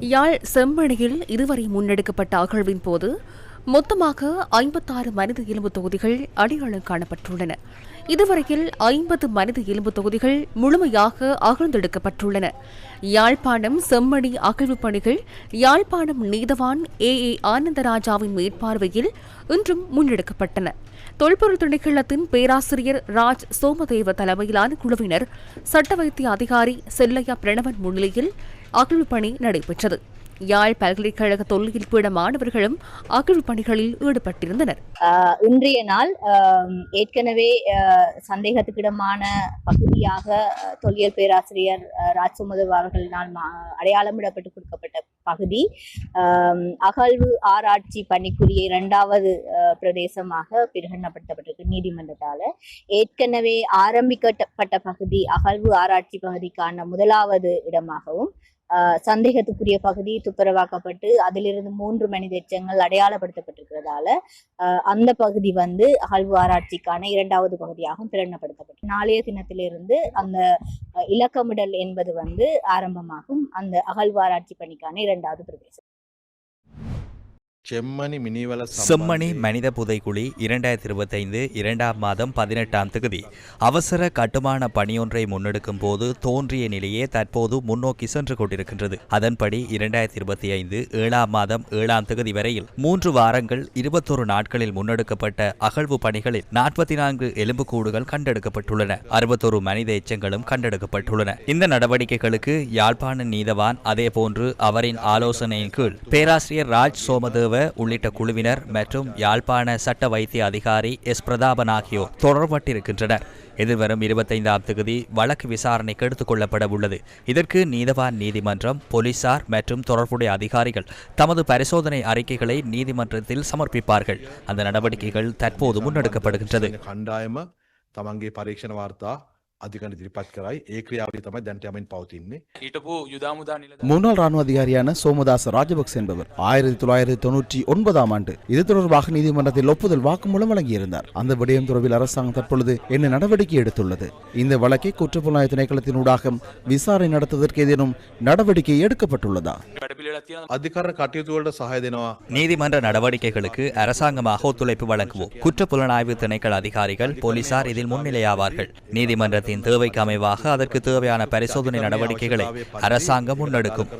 யாழ் செம்மணியில் இதுவரை முன்னெடுக்கப்பட்ட அகழ்வின் போது மொத்தமாக ஐம்பத்தாறு மனித எலும்பு தொகுதிகள் அடையாளம் காணப்பட்டுள்ளன. இதுவரையில் ஐம்பது மனித எலும்பு தொகுதிகள் முழுமையாக அகழ்ந்தெடுக்கப்பட்டுள்ளன. யாழ்ப்பாணம் செம்மணி அகழ்வு பணிகள் யாழ்ப்பாணம் நீதவான் ஏ. ஏ. ஆனந்தராஜாவின் மேற்பார்வையில் இன்றும் முன்னெடுக்கப்பட்டன. தொல்பொருள் திணைக்களத்தின் பேராசிரியர் ராஜ் சோமதேவ தலைமையிலான குழுவினர் சட்ட வைத்திய அதிகாரி செல்லையா பிரணவன் முன்னிலையில் அகழ்வு பணி நடைபெற்றது. யாழ் பல்கலைக்கழக தொல்லியல் பீட மாணவர்களும் அகழ்வு பணிகளில் ஈடுபட்டிருந்தனர் இன்றைய நாள் ஏற்கனவே சந்தேகத்துக்கிடமான பகுதியாக தொல்லியல் பேராசிரியர் ஆஹ், அவர்களினால் மா- அடையாளமிடப்பட்டு கொடுக்கப்பட்ட பகுதி. அகழ்வு ஆராய்ச்சி பணிக்குரிய இரண்டாவது பிரதேசமாக பிரகடனப்படுத்தப்பட்டிருக்கு நீதிமன்றத்தால. ஏற்கனவே ஆரம்பிக்கப்பட்ட பகுதி அகழ்வு ஆராய்ச்சி பகுதிக்கான முதலாவது இடமாகவும் சந்தேகத்துக்குரிய பகுதி துப்புரவாக்கப்பட்டு அதிலிருந்து மூன்று மனித எச்சங்கள் அடையாளப்படுத்தப்பட்டிருக்கிறதால அந்த பகுதி வந்து அகழ்வு ஆராய்ச்சிக்கான இரண்டாவது பகுதியாகவும் பிரகடனப்படுத்தப்பட்டு நாளைய தினத்திலிருந்து அந்த இலக்கமிடல் என்பது வந்து ஆரம்பமாகும். அந்த அகழ்வு ஆராய்ச்சி பணிக்கான இரண்டாவது பிரதேசம் செம்மணி மினிவல செம்மணி மனித புதைக்குழி இரண்டாயிரத்தி இருபத்தைந்து இரண்டாம் மாதம் பதினெட்டாம் தேதி. அவசர கட்டுமான பணியொன்றை முன்னெடுக்கும் போது தோன்றிய நிலையே தற்போது முன்னோக்கி சென்று கொண்டிருக்கின்றது. அதன்படி இரண்டாயிரத்தி இருபத்தி ஐந்து ஏழாம் மாதம் ஏழாம் தேதி வரையில் மூன்று வாரங்கள் இருபத்தொரு நாட்களில் முன்னெடுக்கப்பட்ட அகழ்வு பணிகளில் நாற்பத்தி நான்கு எலும்புக்கூடுகள் கண்டெடுக்கப்பட்டுள்ளன. அறுபத்தொரு மனித எச்சங்களும் கண்டெடுக்கப்பட்டுள்ளன. இந்த நடவடிக்கைகளுக்கு யாழ்ப்பாண நீதவான் அதேபோன்று அவரின் ஆலோசனையின் கீழ் பேராசிரியர் ராஜ் உள்ளிட்ட குழுவினர் மற்றும் யாழ்ப்பாண சட்ட வைத்திய அதிகாரி எஸ். பிரதாபன் ஆகியோர் தொடர்பட்டிருக்கின்றனர். எதிர்வரும் இருபத்தைந்தாம் தேதி வழக்கு விசாரணைக்கு எடுத்துக் கொள்ளப்பட உள்ளது. இதற்கு நீதவான் நீதிமன்றம் போலீசார் மற்றும் தொடர்புடைய அதிகாரிகள் தமது பரிசோதனை அறிக்கைகளை நீதிமன்றத்தில் சமர்ப்பிப்பார்கள். அந்த நடவடிக்கைகள் தற்போது முன்னெடுக்கப்படுகின்றது. கண்டாயம தமங்கே பரீட்சண வார்த்தா අධිකන දිරිපත් කරයි ඒ ක්‍රියාවලිය තමයි දැන්ට යමින් පවතින්නේ හිටපු යුදාමුදා නිලධාරීන් முன்னாள் ராணுவ அதிகாரியான சோமதாஸ் ராஜபக்ச என்பவர் ஆயிரத்தி தொள்ளாயிரத்தி தொண்ணூற்றி ஒன்பதாம் ஆண்டு இது தொடர்பாக நீதிமன்றத்தில் ஒப்புதல் வாக்குமூலம் வழங்கியிருந்தார் அந்த விடயம் தொடர்பில் அரசாங்கம் தற்பொழுது என்ன நடவடிக்கை எடுத்துள்ளது இந்த வழக்கை குற்றப்புலனாய்வு திணைக்களத்தினூடாக விசாரணை நடத்துவதற்கு ஏதேனும் நடவடிக்கை எடுக்கப்பட்டுள்ளதா වැඩපිළිවෙලක් තියෙනවා අධිකරණ කටයුතුවලට සහය දෙනවා நீதிமன்ற நடவடிக்கைகளுக்கு அரசாங்கமாக ஒத்துழைப்பு வழங்குவோம் குற்ற புலனாய்வு திணைக்கள அதிகாரிகள் போலீசார் இதில் முன்னிலையாவார்கள் அரசாங்கத்தின் தேவைக்கு அமைவாக அதற்கு தேவையான பரிசோதனை நடவடிக்கைகளை அரசாங்கம் முன்னெடுக்கும்.